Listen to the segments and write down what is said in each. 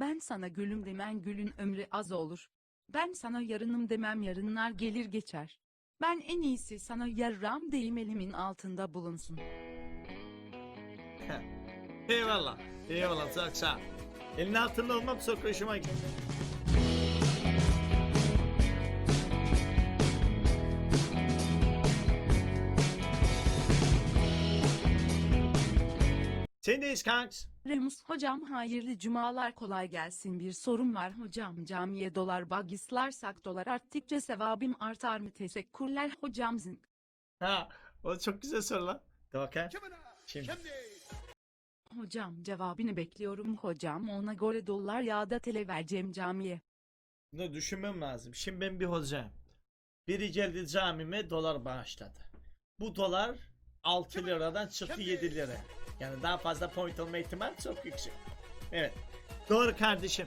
Ben sana gülüm demen gülün ömrü az olur. Ben sana yarınım demem yarınlar gelir geçer. Ben en iyisi sana yarram deyim elimin altında bulunsun. Eyvallah. Eyvallah sağ ol. Elin altında olmam çok hoşuma gitti. Sendeyiz kanks. Remus hocam hayırlı cumalar kolay gelsin bir sorum var hocam camiye dolar bagislarsak dolar arttıkça sevabim artar mı teşekkürler hocam zın. Ha, o çok güzel soru lan. Dur bakayım. Şimdi. Hocam cevabını bekliyorum hocam ona göre dolar yağda tele vereceğim camiye. Bunu düşünmem lazım. Şimdi ben bir hocam. Biri geldi camime dolar bağışladı. Bu dolar 6 liradan çıktı 7 lira. Yani daha fazla point olma ihtimali çok yüksek. Evet. Doğru kardeşim.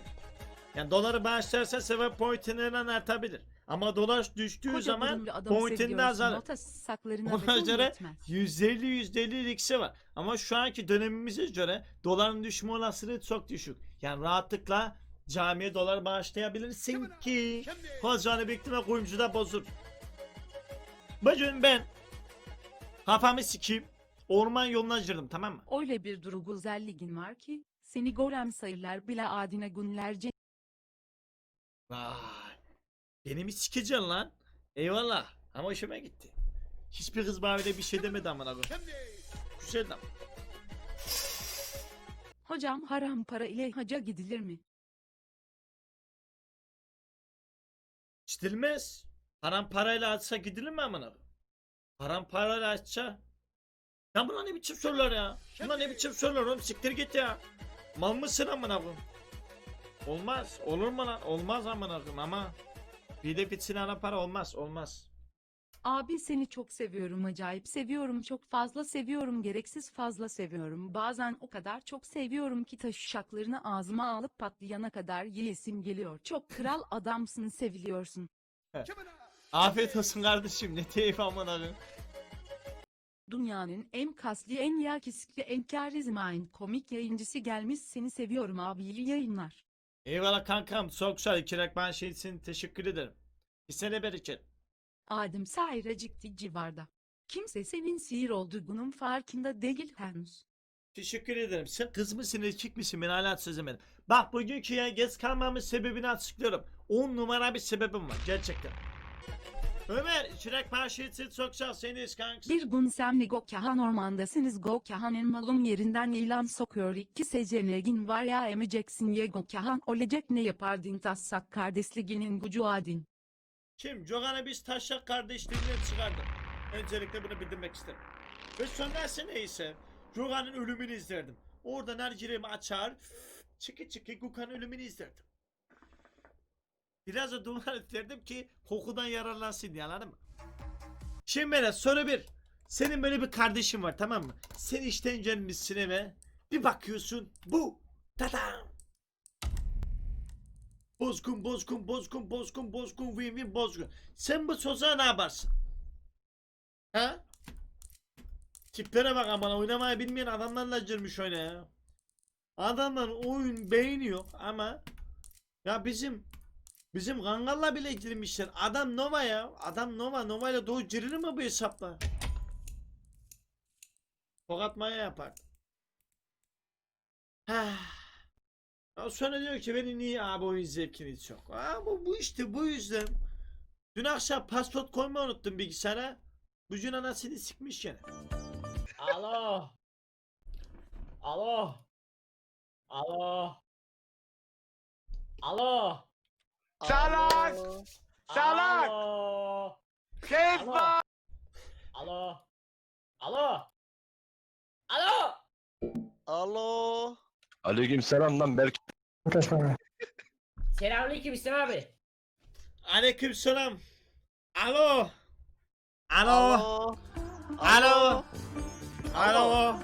Yani doları bağışlarsa sevap pointinden artabilir. Ama dolar düştüğü Koca zaman pointinde azalır. Nota saklarına Ona göre yetmez. %50 %50 eksi var. Ama şu anki dönemimize göre doların düşme olasılığı çok düşük. Yani rahatlıkla camiye dolar bağışlayabilirsin ki hocanı bekleme kuyumcu da bozur. Bugün ben kafamı sikeyim orman yoluna girdim tamam mı? Öyle bir duru güzelliğin var ki seni gorem sayırlar bile adine günlerce Vay. Beni mi sikeceksin lan? Eyvallah. Ama hoşuma gitti. Hiçbir kız öyle bir şey demedi amına koyayım. Güzel ama. Hocam haram para ile haca gidilir mi? Gidilmez. Param parayla açsa gidilir mi amına? koyayım? Param parayla açsa. Ya bunlar ne biçim sorular ya? Bunlar ne biçim sorular oğlum siktir git ya. Mal mısın amına koyayım? Olmaz. Olur mu lan? Olmaz amına koyayım ama. Bir de bitsin ana para olmaz. Olmaz. Abi seni çok seviyorum acayip seviyorum çok fazla seviyorum gereksiz fazla seviyorum bazen o kadar çok seviyorum ki taşışaklarını ağzıma alıp patlayana kadar yiyesim geliyor çok kral adamsın seviliyorsun. Afiyet olsun kardeşim. Ne keyif amına koyayım. Dünyanın en kaslı en yakışıklı en karizmain komik yayıncısı gelmiş seni seviyorum abi iyi yayınlar. Eyvallah kankam. Çok güzel. İki ben şey için teşekkür ederim. Hisene bereket. Adem sayracıktı civarda. Kimse senin sihir olduğunun farkında değil henüz. Teşekkür ederim. Sen kız mısın erkek misin ben hala çözemedim. Bak bugünkü ya geç kalmamın sebebini açıklıyorum. 10 numara bir sebebim var gerçekten. Ömer, çok sağ ol. Seniz kanks. Bir gün senle Gokahan ormandasınız Gokahan'ın malum yerinden ilan sokuyor iki seçeneğin var ya emeceksin ya Gokahan olacak ne yapardın tassak kardeşliğinin gücü adin. Kim? Jogan'ı biz taşak kardeşliğinden çıkardık. Öncelikle bunu bildirmek isterim. Ve sonrası neyse. Jogan'ın ölümünü izlerdim. Orada nargilemi açar. Çıkı çıkı Gukan'ın ölümünü izlerdim. Biraz da duman üflerdim ki kokudan yararlansın diye anladın mı? Şimdi Berat soru bir. Senin böyle bir kardeşin var tamam mı? Sen işten gelmişsin eve. Bir bakıyorsun bu. Tadam. Bozgun bozgun bozgun bozgun bozgun win win bozgun. Sen bu çocuğa ne yaparsın? Ha? Tiplere bak aman oynamayı bilmeyen adamlarla girmiş oyuna ya. Adamlar oyun beğeniyor ama ya bizim bizim Kangal'la bile girmişler. Adam Nova ya. Adam Nova. Nova ile doğu girilir mi bu hesapla? Tokat maya yapar. Ya sonra diyor ki beni niye abi oyun zevkini çok. Aa bu, bu işte bu yüzden. Dün akşam passport koymayı unuttum bilgisayara. Bugün anasını sikmiş gene. Alo. Alo. Alo. Alo. Salak! Salak! Alo. Keyif Alo. var! Alo. Alo. Alo. Alo! Aleyküm selam lan Berk. Selamünaleyküm İslam abi. Aleyküm selam. Alo. Alo. Alo. Alo.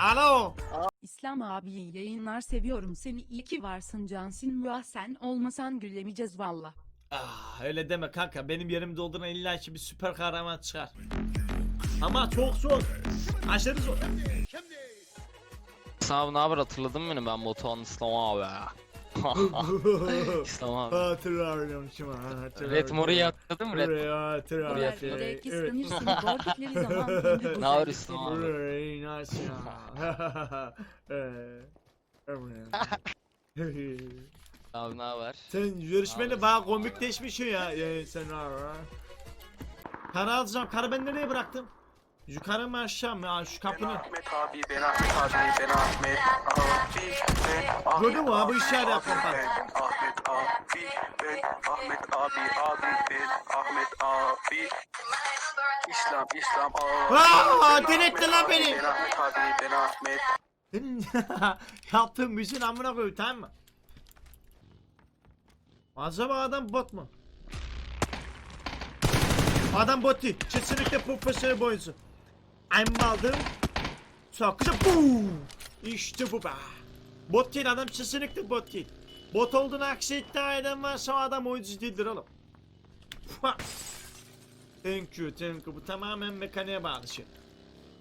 Alo. İslam abi iyi yayınlar seviyorum seni iyi ki varsın Cansın Muah sen olmasan gülemeyeceğiz valla. Ah, öyle deme kanka. Benim yerimde dolduran illa ki bir süper kahraman çıkar. Ama çok zor. Aşırı zor. Abi ne haber hatırladın mı beni ben Batuhan İslam abi. İslam abi. Hatırlıyorum şimdi hatırlıyorum. Red Mori'yi hatırladın mı Red? Buraya hatırlıyorum. Oraya Oraya- oraya Evet. gördükleri zaman Ne var güzellikleri. İslam abi? Burayı nasıl ya? Ee, evet. Abi ne haber? Sen Abi. bana komikleşmişsin ya. Yani sen ne var? Karı alacağım. Karı ben nereye bıraktım? Yukarı mı aşağı mı? Aa, şu kapını. Gördün mü abi, abi, işaret yaptım bak. Ahmet abi ben Ahmet abi abi ben Ahmet abi İslam İslam abi Aa, Ahmet lan beni. Ben Ahmet abi ben Ahmet Senin yaptığın müziğin amına koyayım tamam mı? Acaba adam bot mu? Adam bot değil. Kesinlikle profesyonel bir oyuncu. I'm aldım. Çakıca boom. İşte bu be. Bot değil adam kesinlikle bot değil. Bot olduğunu aksi iddia eden varsa o adam oyuncu değildir oğlum. Thank you, thank you. Bu tamamen mekaniğe bağlı şey.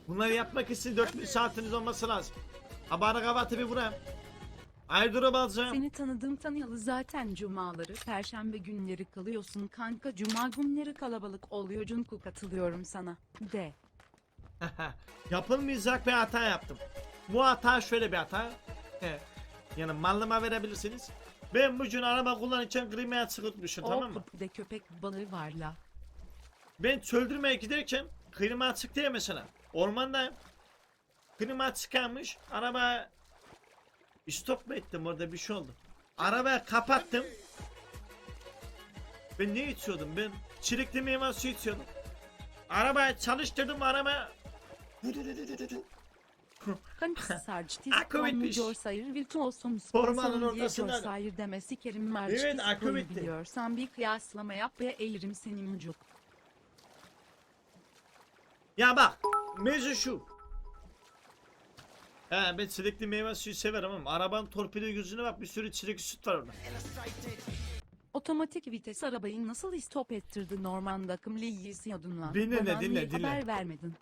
Bunları yapmak için 4000 saatiniz olması lazım. Ha bana kavatı bir vurayım. Airdrop alacağım. Seni tanıdığım tanıyalı zaten cumaları, perşembe günleri kalıyorsun kanka. Cuma günleri kalabalık oluyor Cunku katılıyorum sana. De. Yapılmayacak bir hata yaptım. Bu hata şöyle bir hata. Yani mallıma verebilirsiniz. Ben bugün araba kullanırken klimayı açık tutmuşum tamam mı? De köpek balığı var la. Ben çöldürmeye giderken klima açık diye mesela. Ormandayım. Klima açık kalmış. Araba stop mu ettim orada bir şey oldu. Arabayı kapattım. Ben ne içiyordum ben? Çilekli meyve suyu içiyordum. Arabayı çalıştırdım araba. Akıl tiz etmiş. konmuyor sayır virtuosun Ormanın sponsorun diye ortasında. diyor sayır demesi kerim merci Evet, etti. biliyorsan bir kıyaslama yap ve eğirim seni mucuk. Ya bak mevzu şu. He ben çilekli meyve suyu severim ama arabanın torpido yüzüne bak bir sürü çilekli süt var orada. Otomatik vites arabayı nasıl stop ettirdi Norman akımlı yiyordun lan. Dinle, Bana dinle, niye dinle. haber vermedin.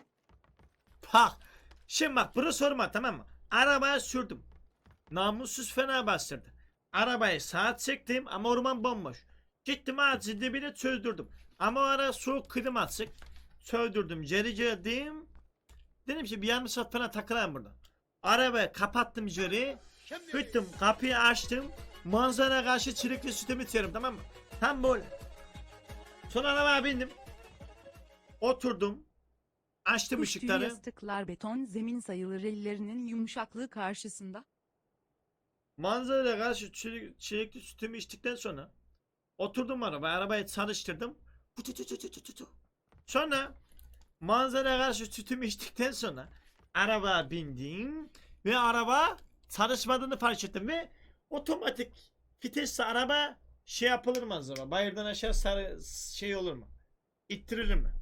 Bak. Şimdi bak bunu sorma tamam mı? Arabaya sürdüm. Namussuz fena bastırdı. Arabayı saat çektim ama orman bomboş. Gittim ağacın dibine çözdürdüm. Ama o ara soğuk klima açık. Çözdürdüm. Geri geldim. Dedim ki bir saat falan takılayım burada. Arabayı kapattım geri. Gittim kapıyı açtım. Manzara karşı çilekli sütümü içiyorum tamam mı? Tam böyle. Sonra arabaya bindim. Oturdum. Açtım Kuş tüyü ışıkları. yastıklar beton zemin sayılır ellerinin yumuşaklığı karşısında. Manzaraya karşı çilek- çilekli sütümü içtikten sonra oturdum arabaya, arabayı çalıştırdım. Tu tu tu tu tu tu. Sonra manzaraya karşı sütümü içtikten sonra arabaya bindim ve araba çalışmadığını fark ettim ve otomatik vitesle araba şey yapılır mı acaba? Bayırdan aşağı sarı şey olur mu? İttirilir mi?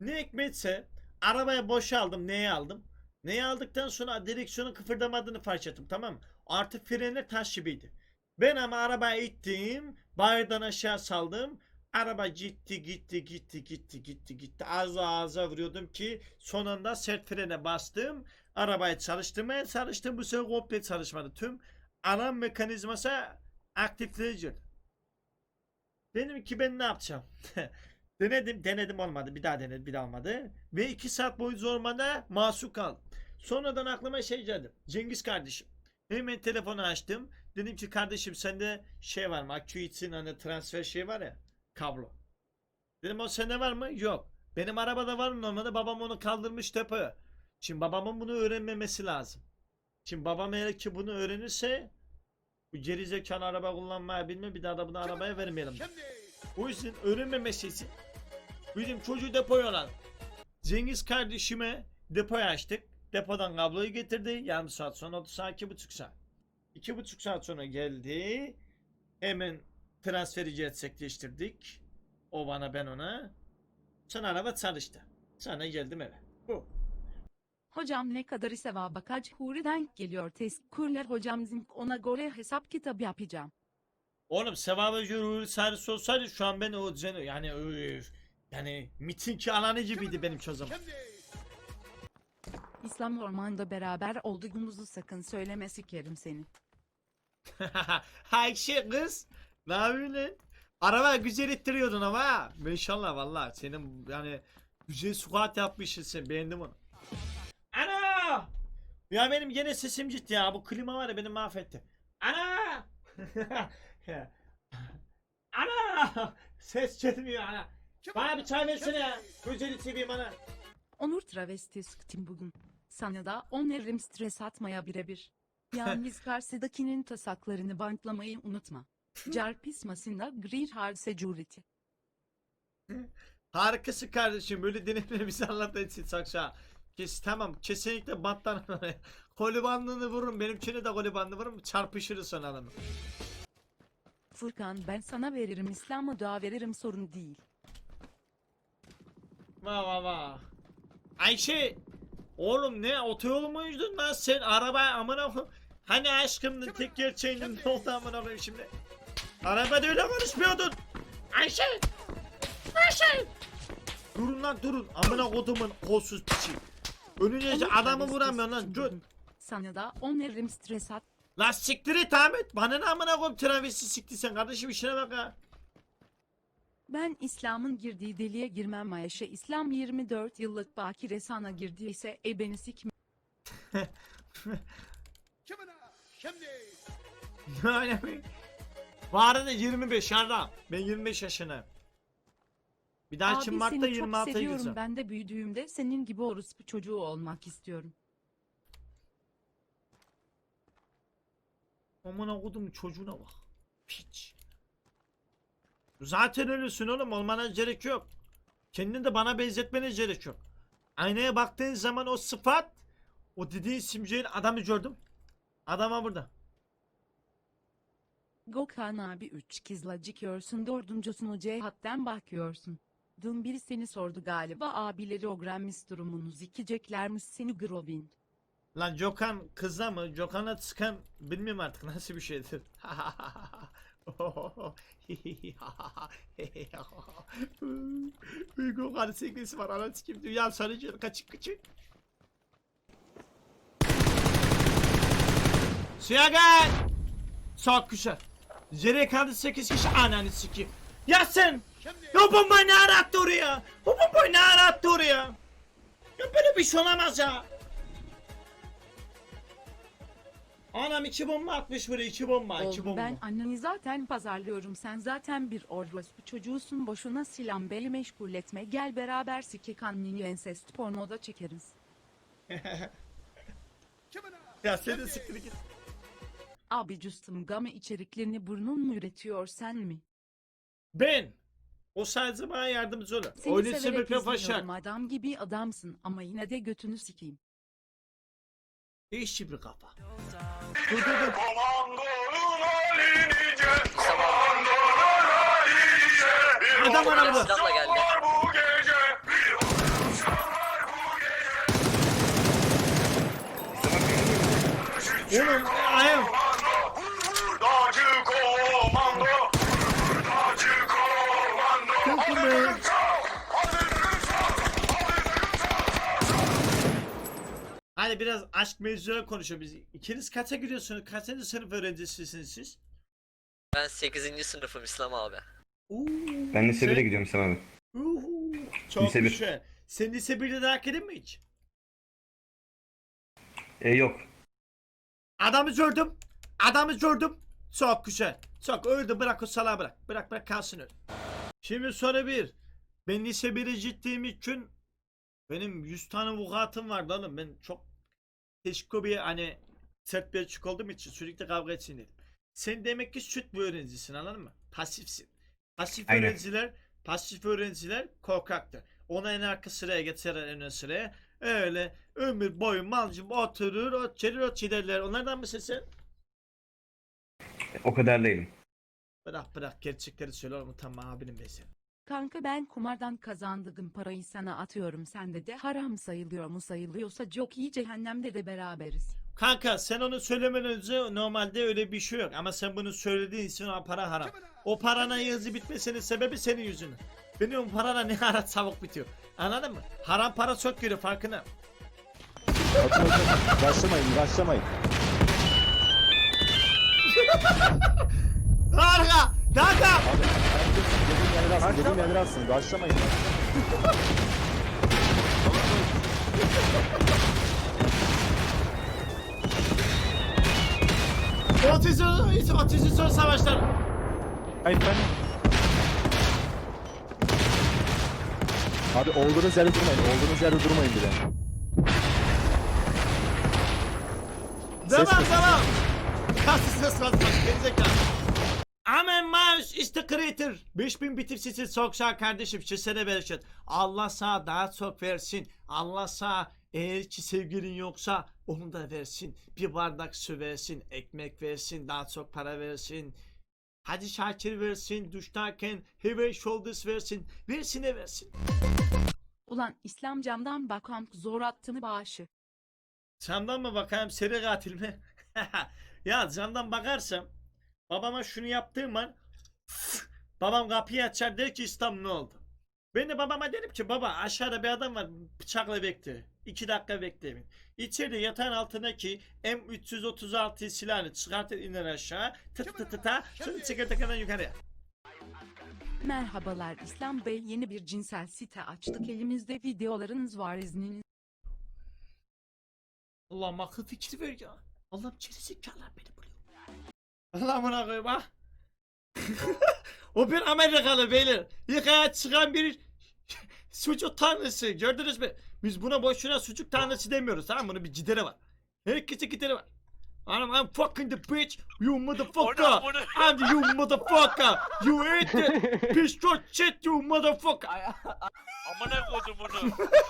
Ne hikmetse arabaya boşaldım. Neyi aldım? Neyi aldıktan sonra direksiyonun kıpırdamadığını fark ettim tamam mı? Artık frenler taş gibiydi. Ben ama arabayı ittim. Bayırdan aşağı saldım. Araba gitti gitti gitti gitti gitti gitti. Ağza ağza vuruyordum ki sonunda sert frene bastım. Arabayı çalıştırmaya çalıştım. Bu sefer komple çalışmadı. Tüm alarm mekanizması aktifliğe girdi. Dedim ki ben ne yapacağım? denedim denedim olmadı. Bir daha denedim bir daha olmadı. Ve iki saat boyunca ormanda mahsur kaldım. Sonradan aklıma şey geldi. Cengiz kardeşim. Hemen telefonu açtım. Dedim ki kardeşim sende şey var mı? Akü için hani transfer şey var ya. Kablo. Dedim o sende var mı? Yok. Benim arabada var mı normalde? Babam onu kaldırmış depoya. Şimdi babamın bunu öğrenmemesi lazım. Şimdi babam eğer ki bunu öğrenirse bu gerizekalı araba kullanmayı bilmiyor. Bir daha da bunu arabaya vermeyelim. O yüzden öğrenmemesi için bizim çocuğu depoya alalım. Cengiz kardeşime depoyu açtık. Depodan kabloyu getirdi. Yarım saat sonra 30 saat, iki buçuk saat. İki buçuk saat sonra geldi. Hemen transferi gerçekleştirdik. O bana ben ona. Sonra araba çalıştı. Sonra geldim eve. Bu. Hocam ne kadar sevaba kaç huriden geliyor tezkürler hocam zink ona göre hesap kitabı yapacağım. Oğlum sevabı göre servis olsaydı şu an ben o yani öf, yani miting alanı gibiydi benim çözüm. İslam ormanda beraber olduğumuzu sakın söyleme sikerim seni. Ayşe kız. Ne yapıyorsun lan? Araba güzel ittiriyordun ama ha. Maşallah valla. Senin yani güzel squat yapmışsın sen. Beğendim onu. Ana! Ya benim gene sesim ciddi ya. Bu klima var ya beni mahvetti. Ana! ana! Ses çıkmıyor ana. Bana bir çay versene ya. Gözünü seveyim ana. Onur travesti sıktım bugün. Sana da öneririm stres atmaya birebir. Yalnız karşıdakinin tasaklarını bantlamayı unutma. Carpismasında grir hard security. Harikasın kardeşim. Böyle deneyimlerimizi anlatacaksın sakça. Kes tamam kesinlikle banttan koli bandını vururum. Benimkine de koli bandı vururum. Çarpışırız sonra adamı. Furkan ben sana veririm İslam'a dua veririm sorun değil. Va va va. Ayşe. Oğlum ne otoyolu muydun lan sen araba amına Hani aşkımdın tek gerçeğinin ne oldu amına koyayım şimdi. Arabada öyle konuşmuyordun. Ayşe. Ayşe. Durun lan durun. Amına kodumun kolsuz piçi. Önüne Onur adamı travesti vuramıyorsun lan. Dur. Sana da öneririm stres at. Lan siktir et Ahmet. Bana ne amına koyayım travesti sikti sen kardeşim işine bak ha. Ben İslam'ın girdiği deliğe girmem Ayşe. İslam 24 yıllık bakire sana girdiyse e beni sikme. Öyle mi? Bu arada 25 yarram. Ben 25 yaşına. Bir daha Abi Mart'ta seni çok 26'ya seviyorum gireceğim. ben de büyüdüğümde senin gibi orospu çocuğu olmak istiyorum. Amına kodum çocuğuna bak. Piç. Zaten öylesin oğlum olmana gerek yok. Kendini de bana benzetmene gerek yok. Aynaya baktığın zaman o sıfat o dediğin simgenin adamı gördüm. Adama burada. Gökhan abi 3 kızla çıkıyorsun dördüncüsünü cihattan bakıyorsun. Dün biri seni sordu galiba abileri öğrenmiş durumunu zikeceklermiş seni Grovin. Lan Jokan kızla mı? Jokan'a sıkan bilmiyorum artık nasıl bir şeydir. Gökhan'ın sevgilisi var anasını kim dünya sarıcı kaçık kaçık. Suya gel. Çok güzel. Zere kaldı 8 kişi ananı sikeyim. Ya sen! Ya bombayı ne arattı oraya? Bu bombayı ne arattı oraya? Ya böyle bir şey olamaz ya. Anam iki bomba atmış buraya iki bomba iki Oğlum bomba. ben anneni zaten pazarlıyorum sen zaten bir orospu çocuğusun boşuna silah beni meşgul etme gel beraber sikik anneni ensest pornoda çekeriz. Ya sen de siktir git. Abi custom game içeriklerini burnun mu üretiyor sen mi? Ben. O sadece bana yardımcı olur. Seni Öyleyse severek izliyorum adam gibi adamsın ama yine de götünü sikeyim. Değişik bir kafa. Dur dur dur. Adam. Silahla geldi. Oğlum ayağım. Hadi biraz aşk mevzuları konuşalım biz. İkiniz kaça giriyorsunuz? Kaçıncı sınıf öğrencisisiniz siz? Ben 8. sınıfım İslam abi. Oo, Ben lise sen- 1'e gidiyorum İslam abi. Uhu, Çok Lise bir. güzel. Sen lise 1'de dayak yedin mi hiç? E yok. Adamı gördüm. Adamı gördüm. Çok güzel. Çok öldü bırak o salağı bırak. Bırak bırak kalsın öyle. Şimdi soru bir. Ben lise 1'e gittiğim için benim 100 tane vukuatım vardı oğlum. Ben çok teşkil bir hani sert bir açık olduğum için sürekli kavga etsin dedim. Sen demek ki süt bir öğrencisin anladın mı? Pasifsin. Pasif Aynen. öğrenciler pasif öğrenciler korkaktır. Ona en arka sıraya getirir en ön sıraya. Öyle ömür boyu malcım oturur, ot çelir, ot çiderler. Onlardan mısın sen? O kadar değilim. Bırak bırak gerçekleri söyle oğlum tamam abinim ben senin. Kanka ben kumardan kazandığım parayı sana atıyorum sende de haram sayılıyor mu sayılıyorsa çok iyi cehennemde de beraberiz. Kanka sen onu söylemeden önce normalde öyle bir şey yok ama sen bunu söylediğin için o para haram. O paranın yazı bitmesinin sebebi senin yüzünden. Benim o parana ne ara çabuk bitiyor. Anladın mı? Haram para çok geliyor farkına. Başlamayın, başlamayın. Harika. Kanka. Dediğim yerleri alsın, dediğim yerleri alsın. Başlamayın. Otizm, otizm son savaşları. Hayır ben... Abi olduğunuz yerde durmayın, olduğunuz yerde durmayın bile. Devam Ses- devam. Kalsın ses basmak gerizekalı. Amen Mars is the creator. 5000 bitir sizi çok sağ kardeşim. Çesene bereket. Allah sana daha çok versin. Allah sana eğer ki sevgilin yoksa onu da versin. Bir bardak su versin. Ekmek versin. Daha çok para versin. Hadi Şakir versin. Duştayken and shoulders versin. Versine versin. Ulan İslam camdan bakam zor attığını bağışı. Camdan mı bakayım seri katil mi? ya camdan bakarsam babama şunu yaptığım an babam kapıyı açar der ki İslam ne oldu? Ben de babama derim ki baba aşağıda bir adam var bıçakla bekle. 2 dakika bekleyin. İçeride yatağın altındaki M336 silahını çıkartır iner aşağı. Tı tı tı tı ta sonra çekirdekinden yukarıya. Merhabalar İslam Bey yeni bir cinsel site açtık elimizde videolarınız var izniniz. Allah'ım akıl fikri ver ya. Allah'ım gerizekalılar beni buluyor. Allah'ım ona koyayım ha. o bir Amerikalı beyler. Yıkaya çıkan bir sucuk tanrısı. Gördünüz mü? Biz buna boşuna sucuk tanrısı demiyoruz tamam mı? Bunun bir gideri var. Herkesin gideri var. I'm, I'm fucking the bitch, you motherfucker. I'm the you motherfucker. You ate the piece of shit, you motherfucker. Amına koydum bunu.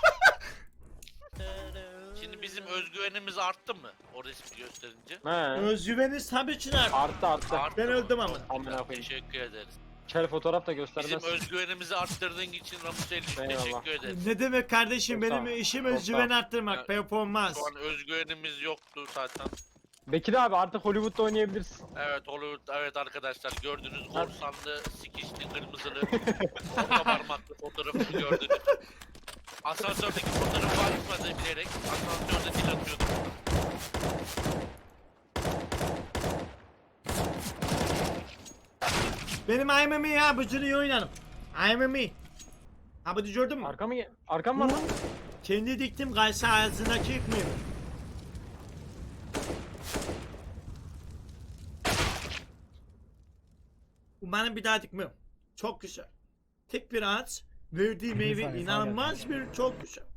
Şimdi bizim özgüvenimiz arttı mı? O resmi gösterince. He. Özgüveniz tabii ki nerede? Arttı arttı. Arttı Ben mı? öldüm ama. Amına koyayım. Teşekkür ederiz. Kel fotoğraf da Bizim göstermez. özgüvenimizi arttırdığın için Ramus Elif Eyvallah. teşekkür ederiz. Ne demek kardeşim Çok sağ benim işim Çok özgüven sağ arttırmak, performans. Şu an özgüvenimiz yoktu zaten. Bekir abi artık Hollywood'da oynayabilirsin. Evet Hollywood, evet arkadaşlar gördünüz korsanlı, sikişli, kırmızılı, orta parmaklı fotoğrafını gördünüz. Asansördeki fotoğrafı açmadı bilerek. Asansörde dil atıyordum. Benim I'm a me ya bu iyi oynarım. I'm a me. Ha bu gördün mü? Arka mı? Arkam var lan. Kendi diktim kaysa ağzındaki yıkmıyor. Umarım bir daha dikmiyorum. Çok güzel. Tek bir ağaç. Verdiği meyve inanılmaz bir çok güzel.